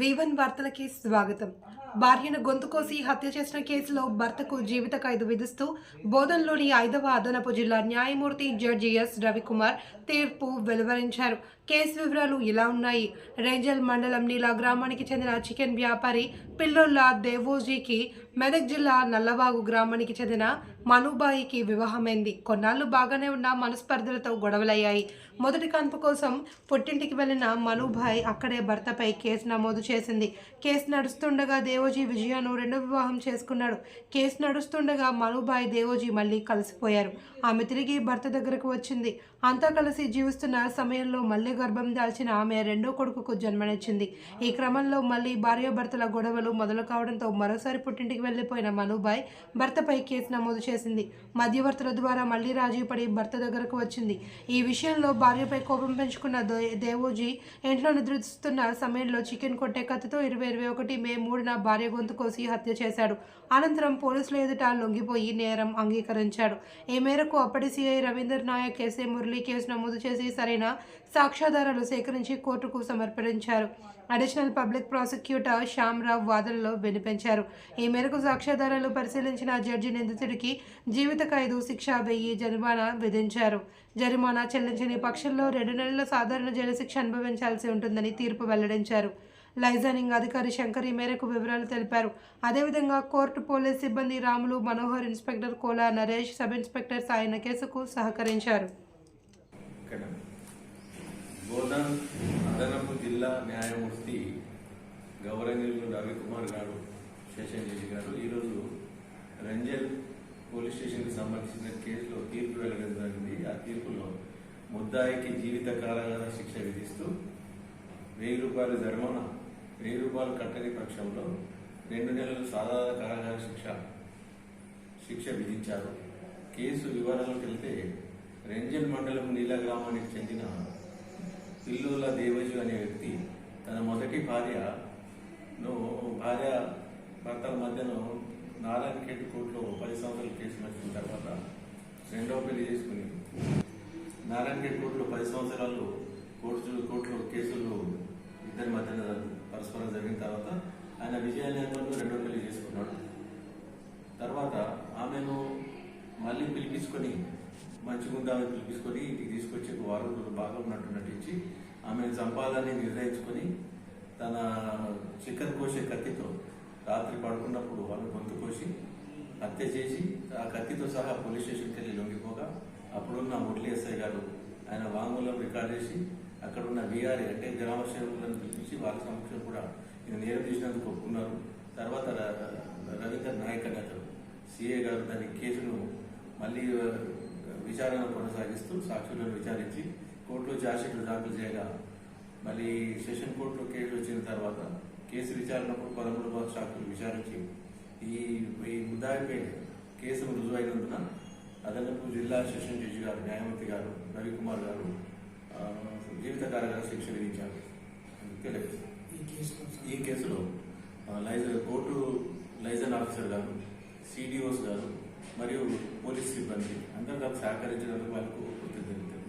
వీవన్ వార్తలకి స్వాగతం. భార్యను గొంతు కోసి హత్య చేసిన కేసులో భర్తకు జీవిత ఖైదు విధిస్తూ బోధన్లోని ఐదవ అదనపు జిల్లా న్యాయమూర్తి జడ్జి ఎస్ రవికుమార్ తీర్పు వెలువరించారు. కేసు వివరాలు ఇలా ఉన్నాయి. రేంజల్ మండలం నీలా గ్రామానికి చెందిన చికెన్ వ్యాపారి పిల్లోళ్ళ దేవోజీకి మెదక్ జిల్లా నల్లవాగు గ్రామానికి చెందిన మనుబాయికి వివాహమైంది. కొన్నాళ్ళు బాగానే ఉన్న మనస్పర్ధలతో గొడవలయ్యాయి. మొదటి కాన్పు కోసం పుట్టింటికి వెళ్ళిన మనుబాయ్ అక్కడే భర్తపై కేసు నమోదు చేసింది. కేసు నడుస్తుండగా దేవోజీ విజయాను రెండో వివాహం చేసుకున్నాడు. కేసు నడుస్తుండగా మనుబాయ్ దేవోజీ మళ్ళీ కలిసిపోయారు. ఆమె తిరిగి భర్త దగ్గరకు వచ్చింది. అంతా కలిసి జీవిస్తున్న సమయంలో మళ్ళీ గర్భం దాల్చిన ఆమె రెండో కొడుకుకు జన్మనిచ్చింది. ఈ క్రమంలో మళ్ళీ భార్యాభర్తల గొడవలు మొదలు కావడంతో మరోసారి పుట్టింటికి వెళ్ళిపోయిన మనుబాయ్ భర్తపై కేసు నమోదు చేసింది. మధ్యవర్తుల ద్వారా మళ్ళీ రాజీ పడి భర్త దగ్గరకు వచ్చింది. ఈ విషయంలో భార్యపై కోపం పెంచుకున్న దే- దేవోజీ ఇంట్లో నిద్రిస్తున్న సమయంలో చికెన్ కొట్టే కత్తితో ఇరవై ఇరవై ఒకటి మే మూడున భార్య గొంతు కోసి హత్య చేశాడు. అనంతరం పోలీసుల ఎదుట లొంగిపోయి నేరం అంగీకరించాడు. ఈ మేరకు అప్పటి CI Ravinder Naik SA Murali case నమోదు చేసి సరైన సాక్ష్యాధారాలు సేకరించి కోర్టుకు సమర్పించారు. అడిషనల్ పబ్లిక్ ప్రాసిక్యూటర్ శ్యామ్రావ్ వాదనలో వినిపించారు. ఈ మేరకు సాక్ష్యాధారాలు పరిశీలించిన జడ్జి నిందితుడికి జీవిత ఖైదు శిక్ష వెయ్యి జరిమానా విధించారు. జరిమానా చెల్లించని పక్షంలో రెండు నెలల సాధారణ జైలు శిక్ష అనుభవించాల్సి ఉంటుందని తీర్పు వెల్లడించారు. లైజనింగ్ అధికారి శంకర్ ఈ మేరకు వివరాలు తెలిపారు. అదేవిధంగా కోర్టు పోలీస్ సిబ్బంది Ramulu Manohar inspector Kola Naresh sub inspector Sayana కేసుకు సహకరించారు. బోధన్ అదనపు జిల్లా న్యాయమూర్తి గౌరవనీయులు రవికుమార్ గారు సెషన్ జడ్జి గారు ఈరోజు రంజల్ పోలీస్ స్టేషన్కి సంబంధించిన కేసులో తీర్పు వెల్లడం జరిగింది. ఆ తీర్పులో ముద్దాయికి జీవిత కారాగార శిక్ష విధిస్తూ వెయ్యి రూపాయల జరిమానా వెయ్యి రూపాయలు కట్టని పక్షంలో రెండు నెలలు సాధారణ కారాగార శిక్ష శిక్ష విధించారు. కేసు వివరాలకు వెళ్తే రెంజల్ మండలం నీల గ్రామానికి చెందిన పిల్లుల దేవజు అనే వ్యక్తి తన భార్య భార్యను భార్య భర్తల మధ్యను నారాయణఖేడ్ కోర్టులో పది సంవత్సరాల కేసు నడిచిన తర్వాత రెండవ పెళ్ళి చేసుకుని నారాయణఖేడ్ కోర్టులో పది సంవత్సరాలు కోర్టు కోర్టులో కేసులు ఇద్దరి మధ్యన పరస్పరం జరిగిన తర్వాత ఆయన విజయనగరంలో రెండవ రెండో పెళ్ళి చేసుకున్నాడు. తర్వాత ఆమెను మళ్ళీ పిలిపించుకొని మంచిగా ఉందామని పిలిపించుకొని ఇంటికి తీసుకొచ్చి వారం రోజులు బాగా ఉన్నట్టు నటించి ఆమెను చంపాలని నిర్ణయించుకొని తన చికెన్ కోసే కత్తితో రాత్రి పడుకున్నప్పుడు వాళ్ళు గొంతు కోసి హత్య చేసి ఆ కత్తితో సహా పోలీస్ స్టేషన్కి వెళ్ళి లొంగిపోగా అప్పుడున్న మురళీ ఎస్ఐ గారు ఆయన వాంగ్మూలం రికార్డ్ చేసి అక్కడ ఉన్న బీఆర్ఏ అంటే గ్రామ సేవకులను పిలిపించి వాళ్ళ సమక్షం కూడా ఇది నేరం చేసినందుకు ఒప్పుకున్నారు. తర్వాత ర- నాయక్ అని అతను సిఏ గారు దాని కేసును మళ్ళీ విచారణ కొనసాగిస్తూ సాక్షులను విచారించి కోర్టులో చార్జ్షీట్లు దాఖలు చేయగా మళ్ళీ సెషన్ కోర్టులో తర్వాత కేసు విచారణప్పుడు పదమూడు మంది సాక్షులు విచారించి ఈ ఈ ముద్దాయిపై కేసు రుజువైనందున అదనపు జిల్లా సెషన్ జడ్జి గారు న్యాయమూర్తి గారు రవికుమార్ గారు జీవిత కారాగార శిక్ష విధించారు. ఈ కేసులో లైజర్ కోర్టు లైజన్ ఆఫీసర్ గారు సిడిఓస్ గారు మరియు పోలీస్ సిబ్బంది అందరూ నాకు సహకరించినందుకు వాళ్ళకు కృతజ్ఞతలు.